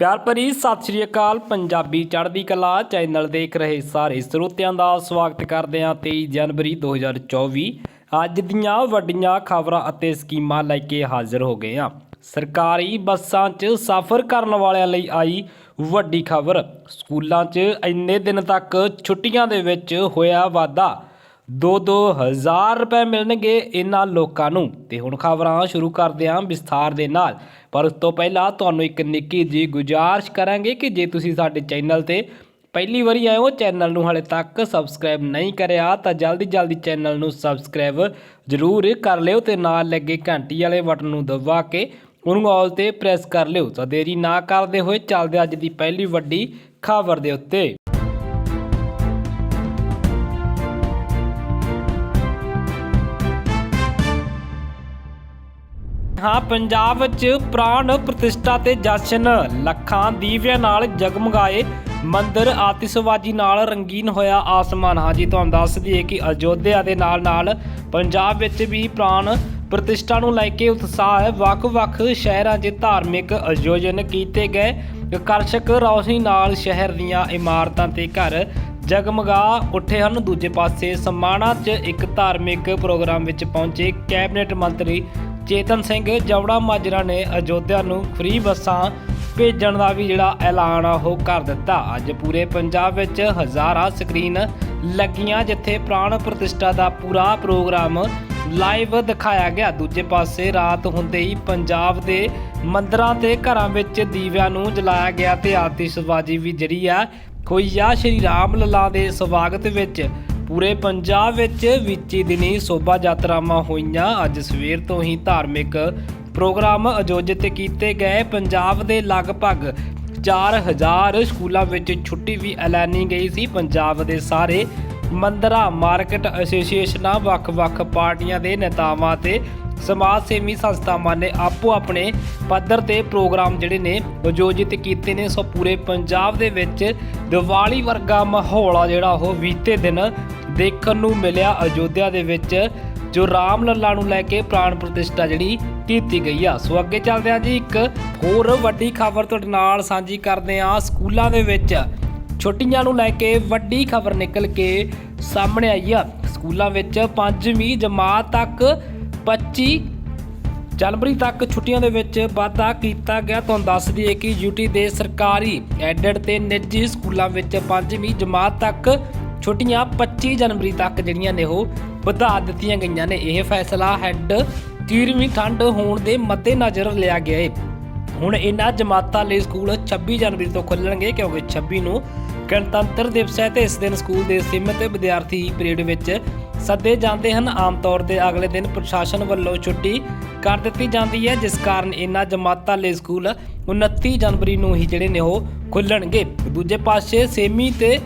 ਪਿਆਰ ਭਰੀ ਸਤਿ ਸ਼੍ਰੀ ਅਕਾਲ। ਪੰਜਾਬੀ ਚੜ੍ਹਦੀ ਕਲਾ ਚੈਨਲ ਦੇਖ ਰਹੇ ਸਾਰੇ ਸਰੋਤਿਆਂ ਦਾ ਸਵਾਗਤ ਕਰਦੇ ਹਾਂ 23 ਜਨਵਰੀ 2024 ਅੱਜ ਦੀਆਂ ਵੱਡੀਆਂ ਖਬਰਾਂ ਅਤੇ ਸਕੀਮਾਂ ਲੈ ਕੇ ਹਾਜ਼ਰ ਹੋ ਗਏ ਹਾਂ। ਸਰਕਾਰੀ ਬੱਸਾਂ 'ਚ ਸਫ਼ਰ ਕਰਨ ਵਾਲਿਆਂ ਲਈ ਆਈ ਵੱਡੀ ਖਬਰ। ਸਕੂਲਾਂ 'ਚ ਇੰਨੇ ਦਿਨ ਤੱਕ ਛੁੱਟੀਆਂ ਦੇ ਵਿੱਚ ਹੋਇਆ ਵਾਧਾ। ਦੋ ਦੋ ਹਜ਼ਾਰ ਰੁਪਏ ਮਿਲਣਗੇ ਇਹਨਾਂ ਲੋਕਾਂ ਨੂੰ। ਤੇ ਹੁਣ ਖਬਰਾਂ ਸ਼ੁਰੂ ਕਰਦੇ ਹਾਂ ਵਿਸਥਾਰ ਦੇ ਨਾਲ। ਪਰ ਉਸ ਤੋਂ ਪਹਿਲਾਂ ਤੁਹਾਨੂੰ ਇੱਕ ਨਿੱਕੀ ਜੀ ਗੁਜ਼ਾਰਿਸ਼ ਕਰਾਂਗੇ ਕਿ ਜੇ ਤੁਸੀਂ ਸਾਡੇ ਚੈਨਲ ਤੇ ਪਹਿਲੀ ਵਾਰੀ ਆਏ ਹੋ, ਚੈਨਲ ਨੂੰ ਹਾਲੇ ਤੱਕ ਸਬਸਕ੍ਰਾਈਬ ਨਹੀਂ ਕਰਿਆ, ਤਾਂ ਜਲਦੀ ਜਲਦੀ ਚੈਨਲ ਨੂੰ ਸਬਸਕ੍ਰਾਈਬ ਜ਼ਰੂਰ ਕਰ ਲਿਓ ਤੇ ਨਾਲ ਲੱਗੇ ਘੰਟੀ ਵਾਲੇ ਬਟਨ ਨੂੰ ਦਬਾ ਕੇ ਉਹਨੂੰ ਆਲ ਤੇ ਪ੍ਰੈਸ ਕਰ ਲਿਓ। ਤਾਂ ਦੇਰੀ ਨਾ ਕਰਦੇ ਹੋਏ ਚੱਲਦੇ ਅੱਜ ਦੀ ਪਹਿਲੀ ਵੱਡੀ ਖਬਰ ਦੇ ਉੱਤੇ। ਹਾਂ, ਪੰਜਾਬ ਵਿੱਚ ਪ੍ਰਾਣ ਪ੍ਰਤਿਸ਼ਠਾ ਤੇ ਜਸ਼ਨ। ਲੱਖਾਂ ਦੀਵਿਆਂ ਨਾਲ ਜਗਮਗਾਏ ਮੰਦਰ ਆਤਿਸ਼ਬਾਜ਼ੀ ਨਾਲ ਰੰਗੀਨ ਹੋਇਆ ਆਸਮਾਨ। ਹਾਂਜੀ ਤੁਹਾਨੂੰ ਦੱਸ ਦਈਏ ਕਿ ਅਯੋਧਿਆ ਦੇ ਨਾਲ ਨਾਲ ਪੰਜਾਬ ਵਿੱਚ ਵੀ ਪ੍ਰਾਣ ਪ੍ਰਤਿਸ਼ਠਾ ਨੂੰ ਲੈ ਕੇ ਉਤਸ਼ਾਹ ਵੱਖ-ਵੱਖ ਸ਼ਹਿਰਾਂ 'ਚ ਧਾਰਮਿਕ ਆਯੋਜਨ ਕੀਤੇ ਗਏ। ਆਕਰਸ਼ਕ ਰੌਸ਼ਨੀ ਨਾਲ ਸ਼ਹਿਰ ਦੀਆਂ ਇਮਾਰਤਾਂ ਤੇ ਘਰ ਜਗਮਗਾ ਉੱਠੇ ਹਨ। ਦੂਜੇ ਪਾਸੇ ਸਮਾਣਾ 'ਚ ਇੱਕ ਧਾਰਮਿਕ ਪ੍ਰੋਗਰਾਮ ਵਿੱਚ ਪਹੁੰਚੇ ਕੈਬਨਿਟ ਮੰਤਰੀ ਚੇਤਨ ਸਿੰਘ ਜਵੜਾ ਮਾਜਰਾ ਨੇ ਅਯੋਧਿਆ ਨੂੰ ਫ੍ਰੀ ਬੱਸਾਂ ਭੇਜਣ ਦਾ ਵੀ ਜਿਹੜਾ ਐਲਾਨ ਆ, ਉਹ ਕਰ ਦਿੱਤਾ। ਅੱਜ ਪੂਰੇ ਪੰਜਾਬ ਵਿੱਚ ਹਜ਼ਾਰਾਂ ਸਕਰੀਨ ਲੱਗੀਆਂ, ਜਿੱਥੇ ਪ੍ਰਾਣ ਪ੍ਰਤਿਸ਼ਠਾ ਦਾ ਪੂਰਾ ਪ੍ਰੋਗਰਾਮ ਲਾਈਵ ਦਿਖਾਇਆ ਗਿਆ। ਦੂਜੇ ਪਾਸੇ ਰਾਤ ਹੁੰਦੇ ਹੀ ਪੰਜਾਬ ਦੇ ਮੰਦਰਾਂ ਤੇ ਘਰਾਂ ਵਿੱਚ ਦੀਵਿਆਂ ਨੂੰ ਜਲਾਇਆ ਗਿਆ ਤੇ ਆਤਿਸ਼ਬਾਜ਼ੀ ਵੀ ਜਿਹੜੀ ਆ, ਹੋਈ ਆ। ਸ਼੍ਰੀ ਰਾਮ ਲੱਲਾ ਦੇ ਸਵਾਗਤ ਵਿੱਚ ਪੂਰੇ ਪੰਜਾਬ ਵਿੱਚ ਵਿੱਚੀ ਦਿਨੀ ਸ਼ੋਭਾ ਯਾਤਰਾਵਾਂ ਹੋਈਆਂ। ਅੱਜ ਸਵੇਰ ਤੋਂ ਹੀ ਧਾਰਮਿਕ ਪ੍ਰੋਗਰਾਮ ਆਯੋਜਿਤ ਕੀਤੇ ਗਏ। ਪੰਜਾਬ ਦੇ ਲਗਭਗ 4000 ਸਕੂਲਾਂ ਵਿੱਚ ਛੁੱਟੀ ਵੀ ਐਲਾਨੀ ਗਈ ਸੀ। ਪੰਜਾਬ ਦੇ ਸਾਰੇ ਮੰਦਰਾਂ, ਮਾਰਕੀਟ ਐਸੋਸੀਏਸ਼ਨਾਂ, ਵੱਖ-ਵੱਖ ਪਾਰਟੀਆਂ ਦੇ ਨੇਤਾਵਾਂ ਤੇ ਸਮਾਜ ਸੇਵੀ ਸੰਸਥਾਵਾਂ ਨੇ ਆਪੋ ਆਪਣੇ ਪੱਧਰ ਤੇ ਪ੍ਰੋਗਰਾਮ ਜਿਹੜੇ ਨੇ ਆਯੋਜਿਤ ਕੀਤੇ ਨੇ। ਸੋ ਪੂਰੇ ਪੰਜਾਬ ਦੇ ਵਿੱਚ ਦੀਵਾਲੀ ਵਰਗਾ ਮਾਹੌਲ ਆ ਜਿਹੜਾ ਉਹ ਬੀਤੇ ਦਿਨ ਦੇਖਣ ਨੂੰ ਮਿਲਿਆ। ਅਯੋਧਿਆ ਦੇ ਵਿੱਚ ਜੋ ਰਾਮ ਲੱਲਾ ਨੂੰ ਲੈ ਕੇ ਪ੍ਰਾਣ ਪ੍ਰਤਿਸ਼ਠਾ ਜਿਹੜੀ ਕੀਤੀ ਗਈ ਆ। ਸੋ ਅੱਗੇ ਚੱਲਦੇ ਹਾਂ ਜੀ, ਇੱਕ ਹੋਰ ਵੱਡੀ ਖਬਰ ਤੁਹਾਡੇ ਨਾਲ ਸਾਂਝੀ ਕਰਦੇ ਹਾਂ। ਸਕੂਲਾਂ ਦੇ ਵਿੱਚ ਛੁੱਟੀਆਂ ਨੂੰ ਲੈ ਕੇ ਵੱਡੀ ਖਬਰ ਨਿਕਲ ਕੇ ਸਾਹਮਣੇ ਆਈ ਆ। ਸਕੂਲਾਂ ਵਿੱਚ 5ਵੀਂ ਜਮਾਤ ਤੱਕ 25 ਜਨਵਰੀ ਤੱਕ ਛੁੱਟੀਆਂ ਦੇ ਵਿੱਚ ਵਾਧਾ ਕੀਤਾ ਗਿਆ। ਤੁਹਾਨੂੰ ਦੱਸ ਦਈਏ ਕਿ ਯੂਟੀ ਦੇ ਸਰਕਾਰੀ ਐਡਡ ਤੇ ਨਿੱਜੀ ਸਕੂਲਾਂ ਵਿੱਚ 5ਵੀਂ ਜਮਾਤ ਤੱਕ ਛੁੱਟੀਆਂ 25 ਜਨਵਰੀ ਤੱਕ ਜਿਹੜੀਆਂ ਨੇ ਉਹ ਵਧਾ ਦਿੱਤੀਆਂ ਗਈਆਂ ਨੇ। ਇਹ ਫੈਸਲਾ ਹੈੱਡ 13ਵੀਂ ਠੰਡ ਹੋਣ ਦੇ ਮੱਦੇਨਜ਼ਰ ਲਿਆ ਗਿਆ ਹੈ ਹੁਣ ਇਹਨਾਂ ਜਮਾਤਾਂ ਲਈ ਸਕੂਲ 26 ਜਨਵਰੀ ਤੋਂ ਖੁੱਲਣਗੇ ਕਿਉਂਕਿ 26 ਨੂੰ ਗਣਤੰਤਰ ਦਿਵਸ ਹੈ ਤੇ ਇਸ ਦਿਨ ਸਕੂਲ ਦੇ ਸੀਮਿਤ ਵਿਦਿਆਰਥੀ ਪੀਰੀਅਡ ਵਿੱਚ ਸੱਦੇ ਜਾਂਦੇ ਹਨ। ਆਮ ਤੌਰ ਤੇ ਅਗਲੇ ਦਿਨ ਪ੍ਰਸ਼ਾਸਨ ਵੱਲੋਂ ਛੁੱਟੀ ਕਰ ਦਿੱਤੀ ਜਾਂਦੀ ਹੈ, ਜਿਸ ਕਾਰਨ ਇਹਨਾਂ ਜਮਾਤਾਂ ਲਈ ਸਕੂਲ 29 ਜਨਵਰੀ ਨੂੰ ਹੀ ਜਿਹੜੇ ਨੇ ਉਹ ਖੁੱਲਣਗੇ। ਦੂਜੇ ਪਾਸੇ ਸੇਮੀ ਤੇ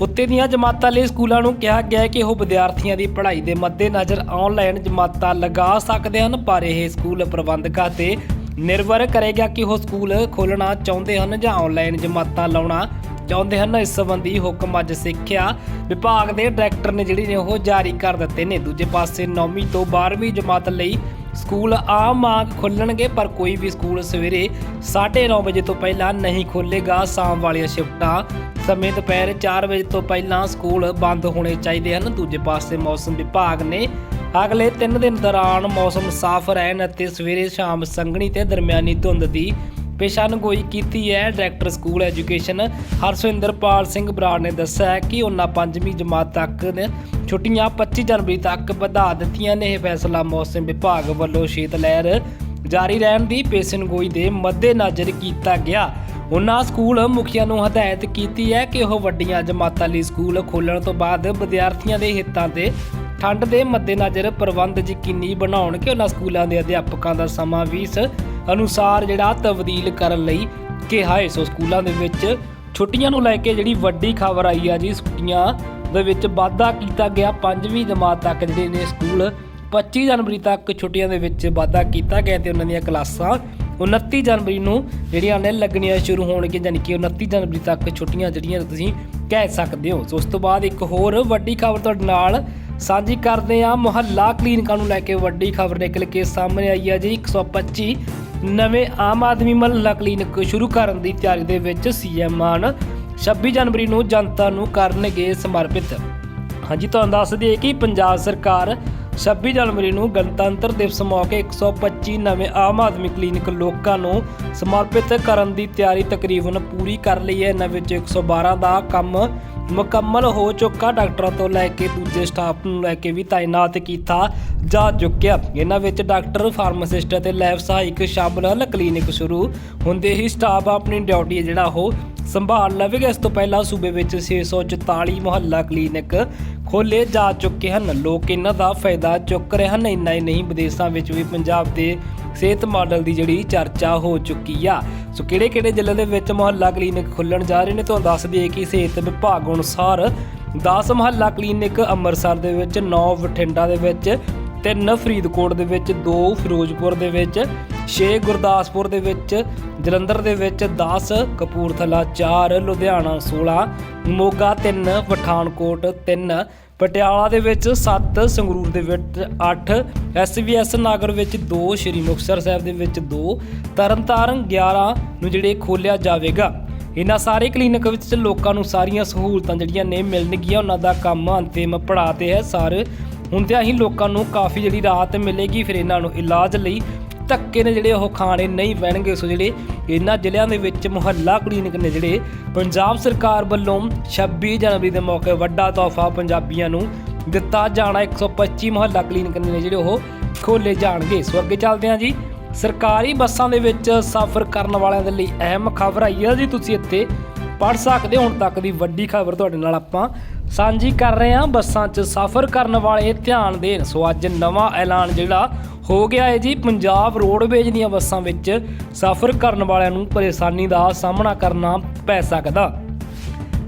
ਉੱਤੇ ਦੀਆਂ ਜਮਾਤਾਂ ਲਈ ਸਕੂਲਾਂ ਨੂੰ ਕਿਹਾ ਗਿਆ ਕਿ ਉਹ ਵਿਦਿਆਰਥੀਆਂ ਦੀ ਪੜ੍ਹਾਈ ਦੇ ਮੱਦੇਨਜ਼ਰ ਆਨਲਾਈਨ ਜਮਾਤਾਂ ਲਗਾ ਸਕਦੇ ਹਨ, ਪਰ ਇਹ ਸਕੂਲ ਪ੍ਰਬੰਧਕਾਂ ਤੇ ਨਿਰਭਰ ਕਰੇਗਾ ਕਿ ਉਹ ਸਕੂਲ ਖੋਲਣਾ ਚਾਹੁੰਦੇ ਹਨ ਜਾਂ ਆਨਲਾਈਨ ਜਮਾਤਾਂ ਲਾਉਣਾ ਚਾਹੁੰਦੇ ਹਨ, ਇਸ ਸੰਬੰਧੀ ਹੁਕਮ ਅੱਜ ਸਿੱਖਿਆ ਵਿਭਾਗ ਦੇ ਡਾਇਰੈਕਟਰ ਨੇ ਜਿਹੜੀ ਨੇ ਉਹ ਜਾਰੀ ਕਰ ਦਿੱਤੇ ਨੇ। ਦੂਜੇ ਪਾਸੇ 9ਵੀਂ ਤੋਂ 12ਵੀਂ ਜਮਾਤ ਲਈ ਸਕੂਲ ਆਮ ਵਾਂਗ ਖੁੱਲਣਗੇ, ਪਰ ਕੋਈ ਵੀ ਸਕੂਲ ਸਵੇਰੇ 9:30 ਵਜੇ ਤੋਂ ਪਹਿਲਾਂ ਨਹੀਂ ਖੋਲੇਗਾ ਸ਼ਾਮ ਵਾਲੀਆਂ ਸ਼ਿਫਟਾਂ ਸਮੇਂ ਦੁਪਹਿਰ 4 ਵਜੇ ਤੋਂ ਪਹਿਲਾਂ ਸਕੂਲ ਬੰਦ ਹੋਣੇ ਚਾਹੀਦੇ ਹਨ। ਦੂਜੇ ਪਾਸੇ ਮੌਸਮ ਵਿਭਾਗ ਨੇ ਅਗਲੇ 3 ਦਿਨ ਦੌਰਾਨ ਮੌਸਮ ਸਾਫ਼ ਰਹਿਣ ਅਤੇ ਸਵੇਰੇ ਸ਼ਾਮ ਸੰਘਣੀ ਤੇ ਦਰਮਿਆਨੀ ਧੁੰਦ ਦੀ ਪੇਸ਼ਾਨਗੋਈ ਕੀਤੀ ਹੈ director school education. Harsvinderpal Singh Brar ਨੇ ਦੱਸਿਆ ਹੈ ਕਿ ਉਹਨਾਂ 5ਵੀਂ ਜਮਾਤ ਤੱਕ ਨੇ ਛੁੱਟੀਆਂ 25 ਜਨਵਰੀ ਤੱਕ ਵਧਾ ਦਿੱਤੀਆਂ ਨੇ। ਇਹ ਫੈਸਲਾ ਮੌਸਮ ਵਿਭਾਗ ਵੱਲੋਂ ਸ਼ੀਤ ਲਹਿਰ ਜਾਰੀ ਰਹਿਣ ਦੀ ਪੇਸ਼ਾਨਗੋਈ ਦੇ ਮੱਦੇਨਜ਼ਰ ਕੀਤਾ ਗਿਆ। ਉਹਨਾਂ ਸਕੂਲ ਮੁਖੀਆਂ ਨੂੰ ਹਦਾਇਤ ਕੀਤੀ ਹੈ ਕਿ ਉਹ ਵੱਡੀਆਂ ਜਮਾਤਾਂ ਲਈ ਸਕੂਲ ਖੋਲ੍ਹਣ ਤੋਂ ਬਾਅਦ ਵਿਦਿਆਰਥੀਆਂ ਦੇ ਹਿੱਤਾਂ ਤੇ ਠੰਡ ਦੇ ਮੱਦੇਨਜ਼ਰ ਪ੍ਰਬੰਧ ਯਕੀਨੀ ਬਣਾਉਣ ਕਿ ਉਹਨਾਂ ਸਕੂਲਾਂ ਦੇ ਅਧਿਆਪਕਾਂ ਦਾ ਸਮਾਂ ਵੀ ਇਸ ਅਨੁਸਾਰ ਜਿਹੜਾ ਤਬਦੀਲ ਕਰਨ ਲਈ ਕਿਹਾ ਹੈ ਸੋ ਸਕੂਲਾਂ ਦੇ ਵਿੱਚ। ਛੁੱਟੀਆਂ ਨੂੰ ਲੈ ਕੇ ਜਿਹੜੀ ਵੱਡੀ ਖਬਰ ਆਈ ਆ ਜੀ, ਛੁੱਟੀਆਂ ਦੇ ਵਿੱਚ ਵਾਧਾ ਕੀਤਾ ਗਿਆ। ਪੰਜਵੀਂ ਜਮਾਤ ਤੱਕ ਜਿਹੜੇ ਨੇ ਸਕੂਲ 25 ਜਨਵਰੀ ਤੱਕ ਛੁੱਟੀਆਂ ਦੇ ਵਿੱਚ ਵਾਧਾ ਕੀਤਾ ਗਿਆ ਤੇ ਉਹਨਾਂ ਦੀਆਂ ਕਲਾਸਾਂ 29 ਜਨਵਰੀ ਨੂੰ ਜਿਹੜੀਆਂ ਨੇ ਲੱਗਣੀਆਂ ਸ਼ੁਰੂ ਹੋਣਗੀਆਂ ਯਾਨੀ ਕਿ 29 ਜਨਵਰੀ ਤੱਕ ਛੁੱਟੀਆਂ ਜਿਹੜੀਆਂ ਤੁਸੀਂ ਕਹਿ ਸਕਦੇ ਹੋ। ਸੋ ਉਸ ਤੋਂ ਬਾਅਦ ਇੱਕ ਹੋਰ ਵੱਡੀ ਖਬਰ ਤੁਹਾਡੇ ਨਾਲ ਸਾਂਝੀ ਕਰਦੇ ਹਾਂ। ਮੁਹੱਲਾ ਕਲੀਨਿਕਾਂ ਨੂੰ ਲੈ ਕੇ ਵੱਡੀ ਖਬਰ ਨਿਕਲ ਕੇ ਸਾਹਮਣੇ ਆਈ ਹੈ ਜੀ 125 ਨਵੇਂ ਆਮ ਆਦਮੀ ਮਹੱਲਾ ਕਲੀਨਿਕ ਸ਼ੁਰੂ ਕਰਨ ਦੀ ਤਿਆਰੀ ਦੇ ਵਿੱਚ ਸੀਐਮ ਮਾਨ 26 ਜਨਵਰੀ ਨੂੰ ਜਨਤਾ ਨੂੰ ਕਰਨਗੇ ਸਮਰਪਿਤ। ਹਾਂਜੀ, ਤੁਹਾਨੂੰ ਦੱਸ ਦਈਏ ਕਿ ਪੰਜਾਬ ਸਰਕਾਰ 26 ਜਨਵਰੀ ਨੂੰ ਗਣਤੰਤਰ ਦਿਵਸ ਮੌਕੇ 125 ਨਵੇਂ ਆਮ ਆਦਮੀ ਕਲੀਨਿਕ ਲੋਕਾਂ ਨੂੰ ਸਮਰਪਿਤ ਕਰਨ ਦੀ ਤਿਆਰੀ ਤਕਰੀਬਨ ਪੂਰੀ ਕਰ ਲਈ ਹੈ। ਇਹਨਾਂ ਵਿੱਚ 112 ਦਾ ਕੰਮ ਮੁਕੰਮਲ ਹੋ ਚੁੱਕਾ। ਡਾਕਟਰਾਂ ਤੋਂ ਲੈ ਕੇ ਦੂਜੇ ਸਟਾਫ ਨੂੰ ਲੈ ਕੇ ਵੀ ਤਾਇਨਾਤ ਕੀਤਾ ਜਾ ਚੁੱਕਿਆ। ਇਹਨਾਂ ਵਿੱਚ ਡਾਕਟਰ, ਫਾਰਮਾਸਿਸਟ ਅਤੇ ਲੈਬ ਸਹਾਇਕ ਸ਼ਾਮਲ ਹਨ। ਕਲੀਨਿਕ ਸ਼ੁਰੂ ਹੁੰਦੇ ਹੀ ਸਟਾਫ ਆਪਣੀ ਡਿਊਟੀ ਜਿਹੜਾ ਉਹ ਸੰਭਾਲ ਲਵੇਗਾ। ਇਸ ਤੋਂ ਪਹਿਲਾਂ ਸੂਬੇ ਵਿੱਚ 644 ਮੁਹੱਲਾ ਕਲੀਨਿਕ ਖੋਲੇ ਜਾ ਚੁੱਕੇ ਹਨ। ਲੋਕ ਇਹਨਾਂ ਦਾ ਫਾਇਦਾ ਚੁੱਕ ਰਹੇ ਹਨ। ਇੰਨਾ ਹੀ ਨਹੀਂ, ਵਿਦੇਸ਼ਾਂ ਵਿੱਚ ਵੀ ਪੰਜਾਬ ਦੇ ਸਿਹਤ ਮਾਡਲ ਦੀ ਜਿਹੜੀ ਚਰਚਾ ਹੋ ਚੁੱਕੀ ਆ। ਸੋ ਕਿਹੜੇ ਕਿਹੜੇ ਜ਼ਿਲ੍ਹੇ ਦੇ ਵਿੱਚ ਮੁਹੱਲਾ ਕਲੀਨਿਕ ਖੁੱਲਣ ਜਾ ਰਹੇ ਨੇ, ਤੁਹਾਨੂੰ ਦੱਸ ਦਈਏ ਕਿ ਸਿਹਤ ਵਿਭਾਗ ਅਨੁਸਾਰ 10 ਮੁਹੱਲਾ ਕਲੀਨਿਕ ਅੰਮ੍ਰਿਤਸਰ ਦੇ ਵਿੱਚ 9 ਬਠਿੰਡਾ ਦੇ ਵਿੱਚ ਤਿੰਨ ਫਰੀਦਕੋਟ ਦੇ ਵਿੱਚ ਦੋ, ਫਿਰੋਜ਼ਪੁਰ ਦੇ ਵਿੱਚ 6 ਗੁਰਦਾਸਪੁਰ ਦੇ ਵਿੱਚ ਜਲੰਧਰ ਦੇ ਵਿੱਚ 10 ਕਪੂਰਥਲਾ 4 ਲੁਧਿਆਣਾ 16 ਮੋਗਾ 3 ਪਠਾਨਕੋਟ 3 ਪਟਿਆਲਾ ਦੇ ਵਿੱਚ 7 ਸੰਗਰੂਰ ਦੇ ਵਿੱਚ 8 ਐਸਵੀਐਸ ਨਗਰ ਵਿੱਚ 2 ਸ਼੍ਰੀ ਮੁਕਤਸਰ ਸਾਹਿਬ ਦੇ ਵਿੱਚ 2 ਤਰਨਤਾਰਨ 11 ਨੂੰ ਜਿਹੜੇ ਖੋਲਿਆ ਜਾਵੇਗਾ। ਇਹਨਾਂ ਸਾਰੇ ਕਲੀਨਿਕ ਵਿੱਚ ਲੋਕਾਂ ਨੂੰ ਸਾਰੀਆਂ ਸਹੂਲਤਾਂ ਜਿਹੜੀਆਂ ਨੇ ਮਿਲਣਗੀਆਂ, ਉਹਨਾਂ ਦਾ ਕੰਮ ਅੰਤਿਮ ਪੜਾਅ ਤੇ ਹੈ। ਸਾਰੇ ਹੁੰਦਿਆਂ ਹੀ ਲੋਕਾਂ ਨੂੰ ਕਾਫੀ ਜਿਹੜੀ ਰਾਹਤ ਮਿਲੇਗੀ ਫਿਰ ਇਹਨਾਂ ਨੂੰ ਇਲਾਜ ਲਈ। ਧੱਕੇ ਨੇ ਜਿਹੜੇ ਉਹ ਖਾਣੇ ਨਹੀਂ ਪੈਣਗੇ ਸੋ ਜਿਹੜੇ ਇਹਨਾਂ ਜ਼ਿਲ੍ਹਿਆਂ ਦੇ ਵਿੱਚ ਮੁਹੱਲਾ ਕਲੀਨਿਕ ਨੇ ਜਿਹੜੇ, ਪੰਜਾਬ ਸਰਕਾਰ ਵੱਲੋਂ 26 ਜਨਵਰੀ ਦੇ ਮੌਕੇ ਵੱਡਾ ਤੋਹਫਾ ਪੰਜਾਬੀਆਂ ਨੂੰ ਦਿੱਤਾ ਜਾਣਾ 125 ਮੁਹੱਲਾ ਕਲੀਨਿਕ ਨੇ ਜਿਹੜੇ ਉਹ ਖੋਲੇ ਜਾਣਗੇ। ਸੋ ਅੱਗੇ ਚੱਲਦੇ ਹਾਂ ਜੀ। ਸਰਕਾਰੀ ਬੱਸਾਂ ਦੇ ਵਿੱਚ ਸਫ਼ਰ ਕਰਨ ਵਾਲਿਆਂ ਦੇ ਲਈ ਅਹਿਮ ਖਬਰ ਆਈ ਹੈ ਜੀ, ਤੁਸੀਂ ਇੱਥੇ ਪੜ੍ਹ ਸਕਦੇ ਹੁਣ ਤੱਕ ਦੀ ਵੱਡੀ ਖਬਰ ਤੁਹਾਡੇ ਨਾਲ ਆਪਾਂ ਸਾਂਝੀ ਕਰ ਰਹੇ ਹਾਂ। ਬੱਸਾਂ 'ਚ ਸਫ਼ਰ ਕਰਨ ਵਾਲੇ ਧਿਆਨ ਦੇਣ। ਸੋ ਅੱਜ ਨਵਾਂ ਐਲਾਨ ਜਿਹੜਾ ਹੋ ਗਿਆ ਹੈ ਜੀ। ਪੰਜਾਬ ਰੋਡਵੇਜ ਦੀਆਂ ਬੱਸਾਂ ਵਿੱਚ ਸਫ਼ਰ ਕਰਨ ਵਾਲਿਆਂ ਨੂੰ ਪਰੇਸ਼ਾਨੀ ਦਾ ਸਾਹਮਣਾ ਕਰਨਾ ਪੈ ਸਕਦਾ।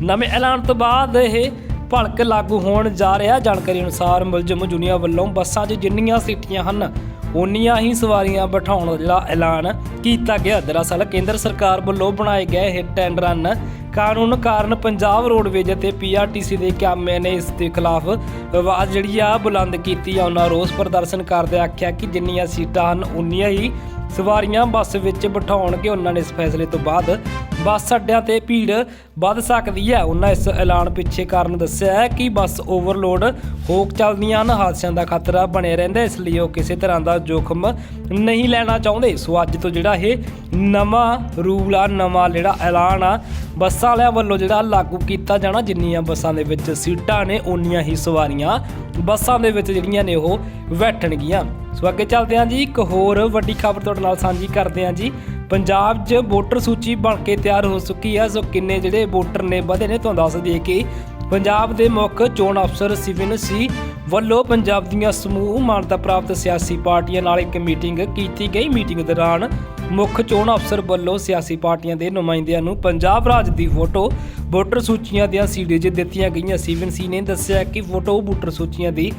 ਨਵੇਂ ਐਲਾਨ ਤੋਂ ਬਾਅਦ ਇਹ ਭਲਕ ਲਾਗੂ ਹੋਣ ਜਾ ਰਿਹਾ। ਜਾਣਕਾਰੀ ਅਨੁਸਾਰ ਮੁਲਜ਼ਮ ਜੁਨੀਆ ਵੱਲੋਂ ਬੱਸਾਂ 'ਚ ਜਿੰਨੀਆਂ ਸੀਟੀਆਂ ਹਨ ਉਨੀਆਂ ਹੀ ਸਵਾਰੀਆਂ ਬਿਠਾਉਣ ਦਾ ਜਿਹੜਾ ਐਲਾਨ ਕੀਤਾ ਗਿਆ। ਦਰਅਸਲ ਕੇਂਦਰ ਸਰਕਾਰ ਵੱਲੋਂ ਬਣਾਏ ਗਏ ਇਹ ਟੈਂਡਰਾਂ ਰਨ ਕਾਨੂੰਨ ਕਾਰਨ ਪੰਜਾਬ ਰੋਡਵੇਜ ਅਤੇ ਪੀਆਰਟੀਸੀ ਦੇ ਕਾਮਿਆਂ ਨੇ ਇਸ ਦੇ ਖਿਲਾਫ ਆਵਾਜ਼ ਜਿਹੜੀ ਆ ਬੁਲੰਦ ਕੀਤੀ ਆ। ਉਹਨਾਂ ਰੋਸ ਪ੍ਰਦਰਸ਼ਨ ਕਰਦੇ ਆਖਿਆ ਕਿ ਜਿੰਨੀਆਂ ਸੀਟਾਂ ਹਨ, ਉਨੀਆਂ ਹੀ ਸਵਾਰੀਆਂ ਬੱਸ ਵਿੱਚ ਬਿਠਾਉਣਗੇ ਉਹਨਾਂ ਨੇ ਇਸ ਫੈਸਲੇ ਤੋਂ ਬਾਅਦ ਬੱਸ ਅੱਡਿਆਂ ਤੇ ਭੀੜ ਵੱਧ ਸਕਦੀ ਹੈ। ਉਹਨਾਂ ਇਸ ਐਲਾਨ ਪਿੱਛੇ ਕਾਰਨ ਦੱਸਿਆ ਹੈ ਕਿ ਬੱਸ ਓਵਰਲੋਡ ਹੋ ਚੱਲਦੀਆਂ ਹਨ, ਹਾਦਸਿਆਂ ਦਾ ਖਤਰਾ ਬਣਿਆ ਰਹਿੰਦਾ ਇਸ ਲਈ ਉਹ ਕਿਸੇ ਤਰ੍ਹਾਂ ਦਾ ਜੋਖਮ ਨਹੀਂ ਲੈਣਾ ਚਾਹੁੰਦੇ। ਸੋ ਅੱਜ ਤੋਂ ਜਿਹੜਾ ਇਹ ਨਵਾਂ ਰੂਲ ਆ, ਨਵਾਂ ਜਿਹੜਾ ਐਲਾਨ ਆ, ਬੱਸਾਂ ਵਾਲਿਆਂ ਵੱਲੋਂ ਜਿਹੜਾ ਲਾਗੂ ਕੀਤਾ ਜਾਣਾ, ਜਿੰਨੀਆਂ ਬੱਸਾਂ ਦੇ ਵਿੱਚ ਸੀਟਾਂ ਨੇ ਉਨੀਆਂ ਹੀ ਸਵਾਰੀਆਂ ਬੱਸਾਂ ਦੇ ਵਿੱਚ ਜਿਹੜੀਆਂ ਨੇ ਉਹ ਬੈਠਣਗੀਆਂ। ਸੋ ਅੱਗੇ ਚੱਲਦੇ ਹਾਂ ਜੀ, ਇੱਕ ਹੋਰ ਵੱਡੀ ਖਬਰ ਤੁਹਾਡੇ ਨਾਲ ਸਾਂਝੀ ਕਰਦੇ ਹਾਂ ਜੀ। ਪੰਜਾਬ 'ਚ ਵੋਟਰ ਸੂਚੀ ਬਣ ਕੇ ਤਿਆਰ ਹੋ ਚੁੱਕੀ ਹੈ ਸੋ ਕਿੰਨੇ ਜਿਹੜੇ ਵੋਟਰ ਨੇ, ਵਧੇ ਨੇ, ਤੁਹਾਨੂੰ ਦੱਸ ਦਈਏ ਕਿ ਪੰਜਾਬ ਦੇ ਮੁੱਖ ਚੋਣ ਅਫਸਰ ਸਿਵਨ ਸੀ ਵੱਲੋਂ ਪੰਜਾਬ ਦੀਆਂ ਸਮੂਹ ਮਾਨਤਾ ਪ੍ਰਾਪਤ ਸਿਆਸੀ ਪਾਰਟੀਆਂ ਨਾਲ ਇੱਕ ਮੀਟਿੰਗ ਕੀਤੀ ਗਈ। ਮੀਟਿੰਗ ਦੌਰਾਨ ਮੁੱਖ ਚੋਣ ਅਫਸਰ ਵੱਲੋਂ ਸਿਆਸੀ ਪਾਰਟੀਆਂ ਦੇ ਨੁਮਾਇੰਦਿਆਂ ਨੂੰ ਪੰਜਾਬ ਰਾਜ ਦੀ ਫੋਟੋ ਵੋਟਰ ਸੂਚੀਆਂ ਦੀਆਂ ਸੀਡੀਜ਼ ਦਿੱਤੀਆਂ ਗਈਆਂ। ਸਿਵਨ ਸੀ ਨੇ ਦੱਸਿਆ ਕਿ ਫੋਟੋ ਵੋਟਰ ਸੂਚੀਆਂ ਦੀ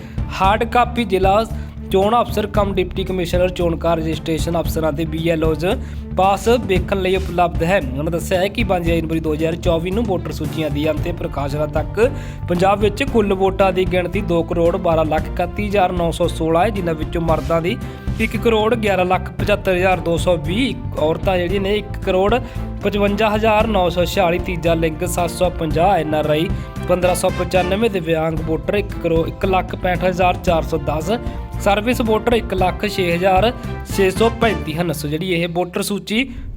ਹਾਰਡ ਕਾਪੀ ਜ਼ਿਲ੍ਹਾ ਚੋਣ ਅਫਸਰ, ਕਮ ਡਿਪਟੀ ਕਮਿਸ਼ਨਰ ਚੋਣ ਕਾਰ ਰਜਿਸਟ੍ਰੇਸ਼ਨ ਅਫਸਰਾਂ ਤੇ ਬੀਐਲਓਜ਼ ਪਾਸ ਵੇਖਣ ਲਈ ਉਪਲਬਧ ਹੈ। ਉਹਨਾਂ ਦੱਸਿਆ ਹੈ ਕਿ 5 ਜਨਵਰੀ 2024 ਨੂੰ ਵੋਟਰ ਸੂਚੀਆਂ ਦੀ ਅੰਤਿਮ ਪ੍ਰਕਾਸ਼ਨਾ ਤੱਕ ਪੰਜਾਬ ਵਿੱਚ ਕੁੱਲ ਵੋਟਾਂ ਦੀ ਗਿਣਤੀ 2 ਕਰੋੜ 12 ਲੱਖ 31916 ਹੈ, ਜਿਨ੍ਹਾਂ ਵਿੱਚੋਂ ਮਰਦਾਂ ਦੀ 1 ਕਰੋੜ 11 ਲੱਖ 75220 ਔਰਤਾਂ ਜਿਹੜੀਆਂ ਨੇ 1 ਕਰੋੜ 55946 ਤੀਜਾ ਲਿੰਗ 750 ਐਨਆਰਆਈ 1595 ਦਿਵਿਆਂਗ voter 1 crore 1 lakh 65410 service voter 1 lakh 6635 ਹਨ। ਸੋ ਜਿਹੜੀ ਇਹ ਵੋਟਰ ਸੂਚੀ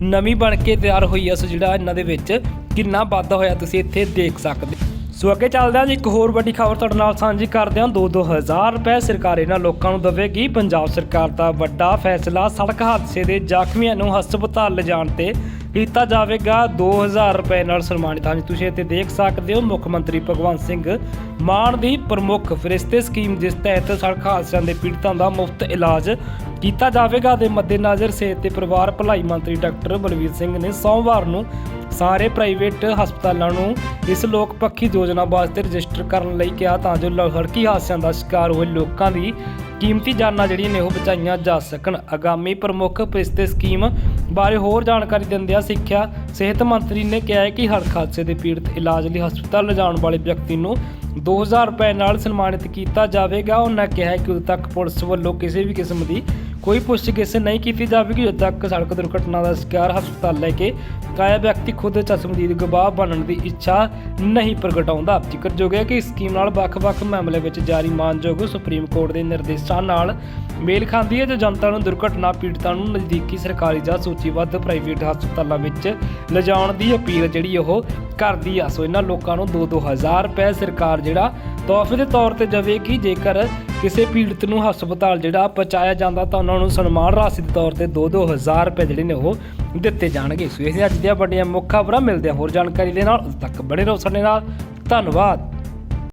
ਨਵੀਂ ਬਣ ਕੇ ਤਿਆਰ ਹੋਈ ਹੈ ਸੋ ਜਿਹੜਾ ਇਹਨਾਂ ਦੇ ਵਿੱਚ ਕਿੰਨਾ ਵਾਧਾ ਹੋਇਆ ਤੁਸੀਂ ਇੱਥੇ ਦੇਖ ਸਕਦੇ ਹੋ। ਸੋ ਅੱਗੇ ਚੱਲਦੇ ਹਾਂ ਜੀ, ਇੱਕ ਹੋਰ ਵੱਡੀ ਖਬਰ ਤੁਹਾਡੇ ਨਾਲ ਸਾਂਝੀ ਕਰਦੇ ਹਾਂ 2-2000 ਰੁਪਏ ਸਰਕਾਰ ਇਹਨਾਂ ਲੋਕਾਂ ਨੂੰ ਦੇਵੇਗੀ ਪੰਜਾਬ ਸਰਕਾਰ ਦਾ ਵੱਡਾ ਫੈਸਲਾ ਸੜਕ ਹਾਦਸੇ ਦੇ ਜ਼ਖਮੀਆਂ ਨੂੰ ਹਸਪਤਾਲ ਲਿਜਾਣ ਤੇ ਕੀਤਾ ਜਾਵੇਗਾ 2000 ਰੁਪਏ ਨਾਲ ਸਨਮਾਨਿਤ। ਹਨ ਤੁਸੀਂ ਇੱਥੇ ਦੇਖ ਸਕਦੇ ਹੋ ਮੁੱਖ ਮੰਤਰੀ ਭਗਵੰਤ ਸਿੰਘ ਮਾਨ ਦੀ ਪ੍ਰਮੁੱਖ ਫਰਿਸ਼ਤੇ ਸਕੀਮ ਜਿਸ ਤਹਿਤ ਸੜਕ ਹਾਦਸਿਆਂ ਦੇ ਪੀੜਤਾਂ ਦਾ ਮੁਫਤ ਇਲਾਜ ਕੀਤਾ ਜਾਵੇਗਾ। ਦੇ ਮੱਦੇਨਜ਼ਰ ਸਿਹਤ ਤੇ ਪਰਿਵਾਰ ਭਲਾਈ ਮੰਤਰੀ ਡਾਕਟਰ ਬਲਵੀਰ ਸਿੰਘ ਨੇ ਸੋਮਵਾਰ ਨੂੰ ਸਾਰੇ ਪ੍ਰਾਈਵੇਟ ਹਸਪਤਾਲਾਂ ਨੂੰ ਇਸ ਲੋਕ ਪੱਖੀ ਯੋਜਨਾ ਵਾਸਤੇ ਰਜਿਸਟਰ ਕਰਨ ਲਈ ਕਿਹਾ ਤਾਂ ਜੋ ਲੜਕੀ ਹਾਦਸਿਆਂ ਦਾ ਸ਼ਿਕਾਰ ਹੋਏ ਲੋਕਾਂ ਦੀ ਕੀਮਤੀ ਜਾਨਾਂ ਜਿਹੜੀਆਂ ਨੇ ਉਹ ਬਚਾਈਆਂ ਜਾ ਸਕਣ। ਆਗਾਮੀ ਪ੍ਰਮੁੱਖ ਪਿਸਤੇ ਸਕੀਮ ਬਾਰੇ ਹੋਰ ਜਾਣਕਾਰੀ ਦਿੰਦਿਆਂ ਸਿੱਖਿਆ ਸਿਹਤ ਮੰਤਰੀ ਨੇ ਕਿਹਾ ਹੈ ਕਿ ਹੜ੍ਹ ਹਾਦਸੇ ਦੇ ਪੀੜਤ ਇਲਾਜ ਲਈ ਹਸਪਤਾਲ ਲਿਜਾਣ ਵਾਲੇ ਵਿਅਕਤੀ ਨੂੰ 2000 ਰੁਪਏ ਨਾਲ ਸਨਮਾਨਿਤ ਕੀਤਾ ਜਾਵੇਗਾ। ਉਹਨਾਂ ਕਿਹਾ ਕਿ ਉਦੋਂ ਤੱਕ ਪੁਲਿਸ ਵੱਲੋਂ ਕਿਸੇ ਵੀ ਕਿਸਮ ਦੀ ਕੋਈ ਪੁੱਛਗਿੱਛ ਨਹੀਂ ਕੀਤੀ ਜਾਵੇਗੀ। ਜਦੋਂ ਤੱਕ ਸੜਕ ਦੁਰਘਟਨਾ ਦਾ ਸ਼ਿਕਾਰ ਹਸਪਤਾਲ ਲੈ ਕੇ ਆਇਆ ਵਿਅਕਤੀ ਖੁਦ ਚਸ਼ਮਦੀਦ ਗਵਾਹ ਬਣਨ ਦੀ ਇੱਛਾ ਨਹੀਂ ਪ੍ਰਗਟਾਉਂਦਾ। ਜ਼ਿਕਰਯੋਗ ਹੈ ਕਿ ਇਸ ਸਕੀਮ ਨਾਲ ਵੱਖ-ਵੱਖ ਮਾਮਲੇ ਵਿੱਚ ਜਾਰੀ ਮਾਨਯੋਗ ਸੁਪਰੀਮ ਕੋਰਟ ਦੇ ਨਿਰਦੇਸ਼ਾਂ ਨਾਲ ਮੇਲ ਖਾਂਦੀ ਹੈ ਜੋ ਜਨਤਾ ਨੂੰ ਦੁਰਘਟਨਾ ਪੀੜਤਾਂ ਨੂੰ ਨਜ਼ਦੀਕੀ ਸਰਕਾਰੀ ਜਾਂ ਸੂਚੀਬੱਧ ਪ੍ਰਾਈਵੇਟ ਹਸਪਤਾਲਾਂ ਵਿੱਚ ਲਿਜਾਉਣ ਦੀ ਅਪੀਲ ਜਿਹੜੀ ਉਹ ਕਰਦੀ ਆ। ਸੋ ਇਹਨਾਂ ਲੋਕਾਂ ਨੂੰ 2-2000 ਰੁਪਏ ਸਰਕਾਰ ਜਿਹੜਾ ਤੋਹਫੇ ਦੇ ਤੌਰ ਤੇ ਦੇਵੇਗੀ। ਜੇਕਰ ਕਿਸੇ ਪੀੜਤ ਨੂੰ ਹਸਪਤਾਲ ਜਿਹੜਾ ਪਹੁੰਚਾਇਆ ਜਾਂਦਾ ਤਾਂ ਉਹਨਾਂ ਨੂੰ ਸਨਮਾਨ ਰਾਸ਼ੀ ਦੇ ਤੌਰ ਤੇ 2-2000 ਰੁਪਏ ਜਿਹੜੇ ਨੇ ਉਹ ਦਿੱਤੇ ਜਾਣਗੇ। ਸੋ ਇਹ ਅੱਜ ਦੀਆਂ ਵੱਡੀਆਂ ਮੁੱਖ ਖਬਰਾਂ। ਮਿਲਦੇ ਹੋਰ ਜਾਣਕਾਰੀ ਦੇ ਨਾਲ। ਉਦੋਂ ਤੱਕ ਬੜੇ ਰਹੋ ਸਾਡੇ ਨਾਲ। ਧੰਨਵਾਦ।